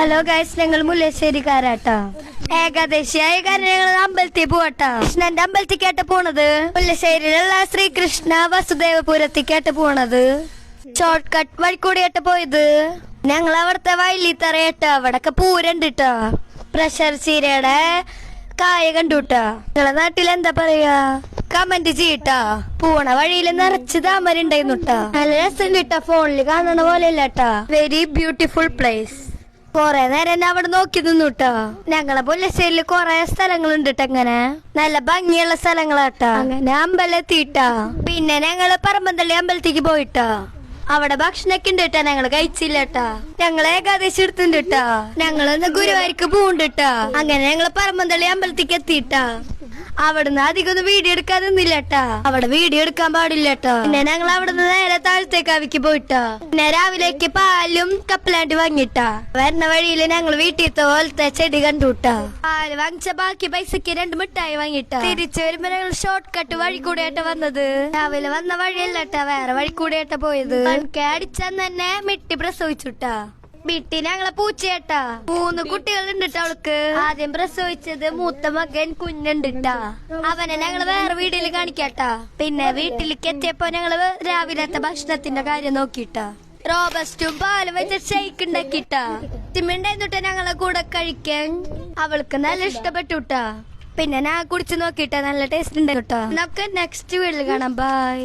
Hello guys ഞങ്ങൾ മുല്ലശ്ശേരിക്കാരാട്ടോ ഏകാദശിയായ കാരണം ഞങ്ങൾ അമ്പലത്തിൽ പോവാട്ടോ. കൃഷ്ണന്റെ അമ്പലത്തിക്കാട്ട് പോണത്? മുല്ലശ്ശേരിയിലുള്ള ശ്രീകൃഷ്ണ വസുദേവപുരത്തിക്കാട്ട് പോണത്? ഷോർട്ട് കട്ട് വഴി കൂടിയാട്ട് പോയത്? ഞങ്ങൾ അവിടുത്തെ വയലിത്തറയട്ടോ അവിടൊക്കെ പൂരണ്ട് ട്ടോ. പ്രഷർ ചീരയുടെ കായ കണ്ടുട്ടാ നിങ്ങളെ നാട്ടിൽ എന്താ പറയാ? കമന്റ് ചെയ്യട്ടാ. പൂണ വഴിയിൽ നിറച്ച് താമര ഉണ്ടായിരുന്നു നല്ല രസം കിട്ടാ ഫോണിൽ കാണണ പോലെ ഇല്ലാട്ടാ വെരി ബ്യൂട്ടിഫുൾ പ്ലേസ് കൊറേ നേരം എന്നെ അവിടെ നോക്കി നിന്നുട്ടോ. ഞങ്ങളെ പുല്ലശ്ശേരിയിൽ കൊറേ സ്ഥലങ്ങളുണ്ട് കേട്ടോ ഇങ്ങനെ. നല്ല ഭംഗിയുള്ള സ്ഥലങ്ങളാട്ടോ. അങ്ങനെ അമ്പലം എത്തിയിട്ടാ. പിന്നെ ഞങ്ങൾ പറമ്പന്തള്ളി അമ്പലത്തേക്ക് പോയിട്ടോ. അവിടെ ഭക്ഷണൊക്കെ ഉണ്ട് കേട്ടാ ഞങ്ങൾ കഴിച്ചില്ലട്ടാ. ഞങ്ങൾ ഏകാദശി എടുത്തുണ്ട് കേട്ടാ ഞങ്ങൾ ഗുരുവായൂർക്ക് പൂണ്ടിട്ടാ അങ്ങനെ ഞങ്ങൾ പറമ്പന്തള്ളി അമ്പലത്തേക്ക് എത്തിയിട്ടാ. അവിടുന്ന് അധികം വീഡിയോ എടുക്കാൻ നിന്നില്ലട്ടാ. അവിടെ വീഡിയോ എടുക്കാൻ പാടില്ലട്ടോ. പിന്നെ ഞങ്ങൾ അവിടുന്ന് നേരെ താഴത്തേക്കാവിക്ക് പോയിട്ടാ. പിന്നെ രാവിലേക്ക് പാലും കപ്പലാണ്ടി വാങ്ങിട്ടാ. വരുന്ന വഴിയിൽ ഞങ്ങൾ വീട്ടിലത്തെ പോലത്തെ ചെടി കണ്ടുട്ടാ. പാൽ വാങ്ങിച്ച ബാക്കി പൈസക്ക് രണ്ട് മിഠായി വാങ്ങിട്ടാ. തിരിച്ചു വരുമ്പോ ഞങ്ങൾ ഷോർട്ട് കട്ട് വഴി കൂടെയാട്ടാ വന്നത്. രാവിലെ വന്ന വഴിയല്ലട്ടാ വേറെ വഴി കൂടെയാട്ടാ പോയത്. അടിച്ചാൽ തന്നെ മിട്ടി പ്രസവിച്ചുട്ടാ. വീട്ടിൽ ഞങ്ങളെ പൂച്ചയേട്ടാ മൂന്ന് കുട്ടികൾ ഉണ്ട് അവൾക്ക്. ആദ്യം പ്രസവിച്ചത് മൂത്ത മകൻ കുഞ്ഞുണ്ടിട്ടാ. അവനെ ഞങ്ങൾ വേറെ വീട്ടിൽ കാണിക്കാട്ടാ. പിന്നെ വീട്ടിലേക്ക് എത്തിയപ്പോ ഞങ്ങൾ രാവിലത്തെ ഭക്ഷണത്തിന്റെ കാര്യം നോക്കിട്ടാ. റോബസ്റ്റും പാലും വെച്ച ഷെയ്ക്ക് ഉണ്ടാക്കിട്ടാ. തിമ്മിണ്ടായിരുന്നിട്ട് ഞങ്ങളെ കൂടെ കഴിക്കാൻ? അവൾക്ക് നല്ല ഇഷ്ടപ്പെട്ടുട്ടാ. പിന്നെ ഞാൻ കുടിച്ചു നോക്കിട്ടാ നല്ല ടേസ്റ്റ് ഉണ്ടായിട്ടോ നമുക്ക് നെക്സ്റ്റ് വീട്ടിൽ കാണാം. ബൈ